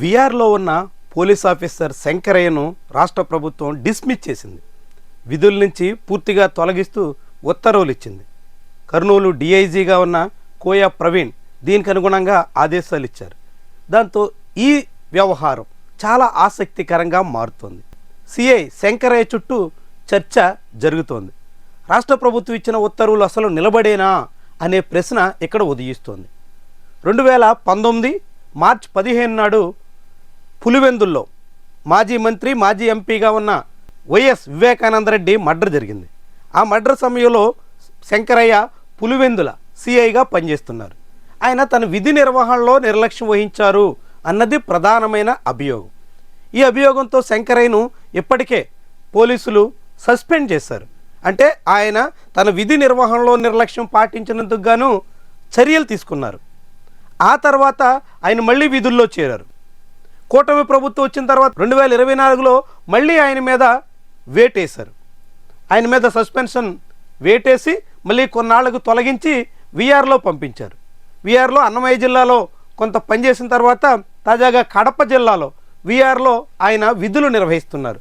విఆర్లో ఉన్న police officer శంకరయ్యను రాష్ట్ర ప్రభుత్వం డిస్మిస్ చేసింది. విధుల నుంచి పూర్తిగా తొలగిస్తూ ఉత్తర్వులు ఇచ్చింది. కర్నూలు డిఐజీగా ఉన్న కోయా ప్రవీణ్ దీనికి అనుగుణంగా ఆదేశాలు ఇచ్చారు. దాంతో ఈ వ్యవహారం చాలా ఆసక్తికరంగా మారుతోంది. సిఐ శంకరయ్య చుట్టూ చర్చ జరుగుతోంది. రాష్ట్ర ప్రభుత్వం ఇచ్చిన ఉత్తర్వులు అసలు నిలబడేనా అనే ప్రశ్న ఇక్కడ ఉదయిస్తోంది. రెండు వేల పంతొమ్మిది మార్చి పదిహేను నాడు పులివెందుల్లో మాజీ మంత్రి మాజీ ఎంపీగా ఉన్న వైఎస్ వివేకానందరెడ్డి మర్డర్ జరిగింది. ఆ మర్డర్ సమయంలో శంకరయ్య పులివెందుల సిఐగా పనిచేస్తున్నారు. ఆయన తన విధి నిర్వహణలో నిర్లక్ష్యం వహించారు అన్నది ప్రధానమైన అభియోగం. ఈ అభియోగంతో శంకరయ్యను ఇప్పటికే పోలీసులు సస్పెండ్ చేశారు. అంటే ఆయన తన విధి నిర్వహణలో నిర్లక్ష్యం పాటించినందుకు గాను చర్యలు తీసుకున్నారు. ఆ తర్వాత ఆయన మళ్ళీ విధుల్లో చేరారు. కూటమి ప్రభుత్వం వచ్చిన తర్వాత రెండు వేల ఇరవై నాలుగులో మళ్ళీ ఆయన మీద వేటేశారు. ఆయన మీద సస్పెన్షన్ వేటేసి మళ్ళీ కొన్నాళ్ళకు తొలగించి విఆర్లో పంపించారు. విఆర్లో అన్నమయ్య జిల్లాలో కొంత పనిచేసిన తర్వాత తాజాగా కడప జిల్లాలో విఆర్లో ఆయన విధులు నిర్వహిస్తున్నారు.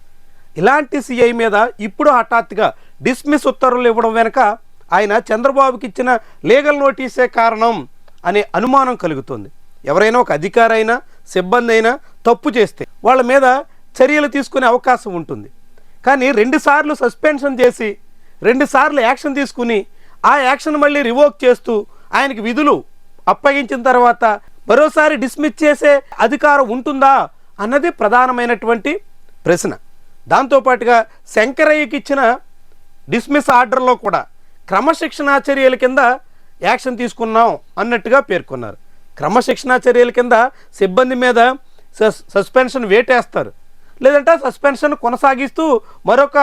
ఇలాంటి సిఐ మీద ఇప్పుడు హఠాత్తుగా డిస్మిస్ ఉత్తర్వులు ఇవ్వడం వెనుక ఆయన చంద్రబాబుకి ఇచ్చిన లీగల్ నోటీసే కారణం అనే అనుమానం కలుగుతుంది. ఎవరైనా ఒక అధికారైనా సిబ్బంది అయినా తప్పు చేస్తే వాళ్ళ మీద చర్యలు తీసుకునే అవకాశం ఉంటుంది. కానీ రెండుసార్లు సస్పెన్షన్ చేసి రెండుసార్లు యాక్షన్ తీసుకుని ఆ యాక్షన్ మళ్ళీ రివోక్ చేస్తూ ఆయనకి విధులు అప్పగించిన తర్వాత మరోసారి డిస్మిస్ చేసే అధికారం ఉంటుందా అన్నది ప్రధానమైనటువంటి ప్రశ్న. దాంతోపాటుగా శంకరయ్యకి ఇచ్చిన డిస్మిస్ ఆర్డర్లో కూడా క్రమశిక్షణా చర్యల కింద యాక్షన్ తీసుకున్నాం అన్నట్టుగా పేర్కొన్నారు. క్రమశిక్షణా చర్యల కింద సిబ్బంది మీద సస్ సస్పెన్షన్ వేటేస్తారు. లేదంటే సస్పెన్షన్ కొనసాగిస్తూ మరొక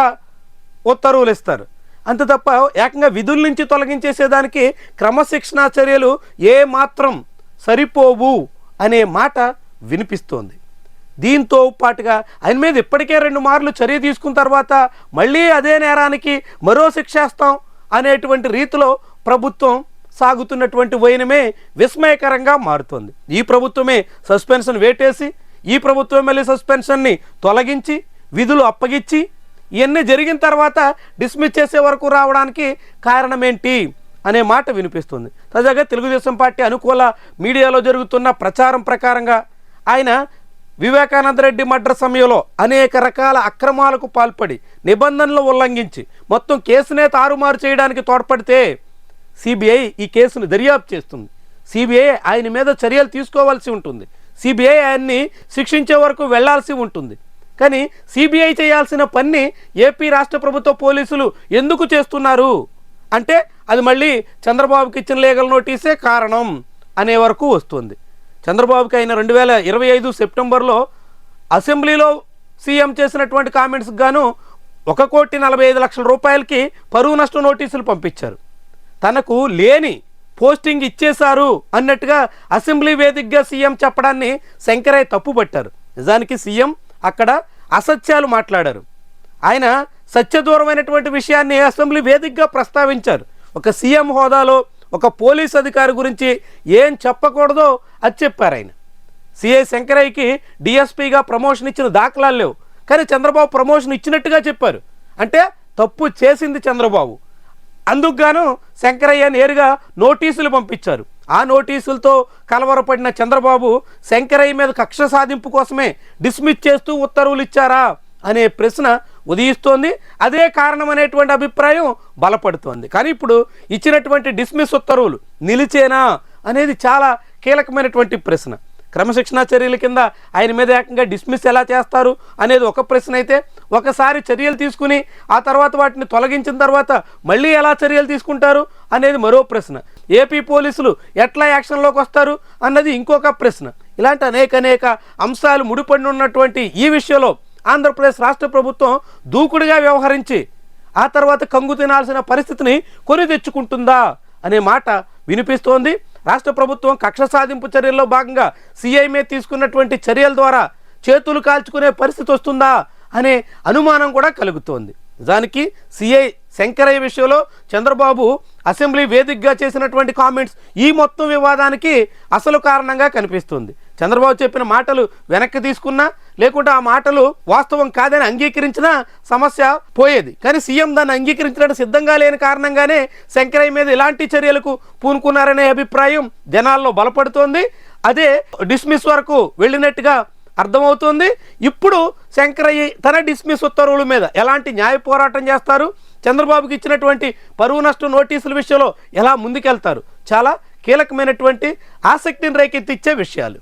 ఉత్తర్వులు ఇస్తారు. అంత తప్ప ఏకంగా విధుల నుంచి తొలగించేసేదానికి క్రమశిక్షణా చర్యలు ఏ మాత్రం సరిపోవు అనే మాట వినిపిస్తోంది. దీంతో పాటుగా ఆయన మీద ఇప్పటికే రెండు మార్లు చర్య తీసుకున్న తర్వాత మళ్ళీ అదే నేరానికి మరో శిక్షేస్తాం అనేటువంటి రీతిలో ప్రభుత్వం సాగుతున్నటువంటి వైనమే విస్మయకరంగా మారుతోంది. ఈ ప్రభుత్వమే సస్పెన్షన్ వేటేసి ఈ ప్రభుత్వం మళ్ళీ సస్పెన్షన్ని తొలగించి విధులు అప్పగించి ఇవన్నీ జరిగిన తర్వాత డిస్మిస్ చేసే వరకు రావడానికి కారణం ఏంటి అనే మాట వినిపిస్తుంది. తాజాగా తెలుగుదేశం పార్టీ అనుకూల మీడియాలో జరుగుతున్న ప్రచారం ప్రకారంగా ఆయన వివేకానంద రెడ్డి మర్డర్ సమయంలో అనేక రకాల అక్రమాలకు పాల్పడి నిబంధనలు ఉల్లంఘించి మొత్తం కేసునే తారుమారు చేయడానికి తోడ్పడితే సిబిఐ ఈ కేసును దర్యాప్తు చేస్తుంది. సిబిఐ ఆయన మీద చర్యలు తీసుకోవాల్సి ఉంటుంది. సిబిఐ ఆయన్ని శిక్షించే వరకు వెళ్ళాల్సి ఉంటుంది. కానీ సిబిఐ చేయాల్సిన పని ఏపీ రాష్ట్ర ప్రభుత్వ పోలీసులు ఎందుకు చేస్తున్నారు? అంటే అది మళ్ళీ చంద్రబాబుకి ఇచ్చిన లీగల్ నోటీసే కారణం అనే వరకు వస్తుంది. చంద్రబాబుకి అయిన రెండు వేల ఇరవై ఐదు సెప్టెంబర్లో అసెంబ్లీలో సీఎం చేసినటువంటి కామెంట్స్కి గాను ఒక కోటి నలభై ఐదు లక్షల రూపాయలకి పరువు నష్ట నోటీసులు పంపించారు. తనకు లేని పోస్టింగ్ ఇచ్చేశారు అన్నట్టుగా అసెంబ్లీ వేదికగా సీఎం చెప్పడాన్ని శంకరయ్య తప్పుపట్టారు. నిజానికి సీఎం అక్కడ అసత్యాలు మాట్లాడారు. ఆయన సత్యదూరమైనటువంటి విషయాన్ని అసెంబ్లీ వేదికగా ప్రస్తావించారు. ఒక సీఎం హోదాలో ఒక పోలీస్ అధికారి గురించి ఏం చెప్పకూడదో అది చెప్పారు ఆయన. సిఐ శంకరయ్యకి డిఎస్పీగా ప్రమోషన్ ఇచ్చిన దాఖలాలు లేవు. కానీ చంద్రబాబు ప్రమోషన్ ఇచ్చినట్టుగా చెప్పారు. అంటే తప్పు చేసింది చంద్రబాబు. అందుకుగాను శంకరయ్య నేరుగా నోటీసులు పంపించారు. ఆ నోటీసులతో కలవరపడిన చంద్రబాబు శంకరయ్య మీద కక్ష సాధింపు కోసమే డిస్మిస్ చేస్తూ ఉత్తర్వులు ఇచ్చారా అనే ప్రశ్న ఉదయిస్తోంది. అదే కారణం అనేటువంటి అభిప్రాయం బలపడుతోంది. కానీ ఇప్పుడు ఇచ్చినటువంటి డిస్మిస్ ఉత్తర్వులు నిలిచేనా అనేది చాలా కీలకమైనటువంటి ప్రశ్న. క్రమశిక్షణా చర్యల కింద ఆయన మీద ఏకంగా డిస్మిస్ ఎలా చేస్తారు అనేది ఒక ప్రశ్న అయితే ఒకసారి చర్యలు తీసుకుని ఆ తర్వాత వాటిని తొలగించిన తర్వాత మళ్ళీ ఎలా చర్యలు తీసుకుంటారు అనేది మరో ప్రశ్న. ఏపీ పోలీసులు ఎట్లా యాక్షన్లోకి వస్తారు అన్నది ఇంకొక ప్రశ్న. ఇలాంటి అనేక అనేక అంశాలు ముడిపడి ఉన్నటువంటి ఈ విషయంలో ఆంధ్రప్రదేశ్ రాష్ట్ర ప్రభుత్వం దూకుడుగా వ్యవహరించి ఆ తర్వాత కంగు తినాల్సిన పరిస్థితిని కొని తెచ్చుకుంటుందా అనే మాట వినిపిస్తోంది. రాష్ట్ర ప్రభుత్వం కక్ష సాధింపు చర్యల్లో భాగంగా సీఐమే తీసుకున్నటువంటి చర్యల ద్వారా చేతులు కాల్చుకునే పరిస్థితి వస్తుందా అనే అనుమానం కూడా కలుగుతోంది. నిజానికి సిఐ శంకరయ్య విషయంలో చంద్రబాబు అసెంబ్లీ వేదికగా చేసినటువంటి కామెంట్స్ ఈ మొత్తం వివాదానికి అసలు కారణంగా కనిపిస్తుంది. చంద్రబాబు చెప్పిన మాటలు వెనక్కి తీసుకున్నా లేకుంటే ఆ మాటలు వాస్తవం కాదని అంగీకరించినా సమస్య పోయేది. కానీ సీఎం దాన్ని అంగీకరించడానికి సిద్ధంగా లేని కారణంగానే శంకరయ్య మీద ఇలాంటి చర్యలకు పూనుకున్నారనే అభిప్రాయం జనాల్లో బలపడుతోంది. అదే డిస్మిస్ వరకు వెళ్ళినట్టుగా అర్థమవుతుంది. ఇప్పుడు శంకరయ్య తన డిస్మిస్ ఉత్తర్వుల మీద ఎలాంటి న్యాయ పోరాటం చేస్తారు? చంద్రబాబుకి ఇచ్చినటువంటి పరువు నష్టం నోటీసుల విషయంలో ఎలా ముందుకెళ్తారు? చాలా కీలకమైనటువంటి ఆసక్తిని రేకెత్తిచ్చే విషయాలు.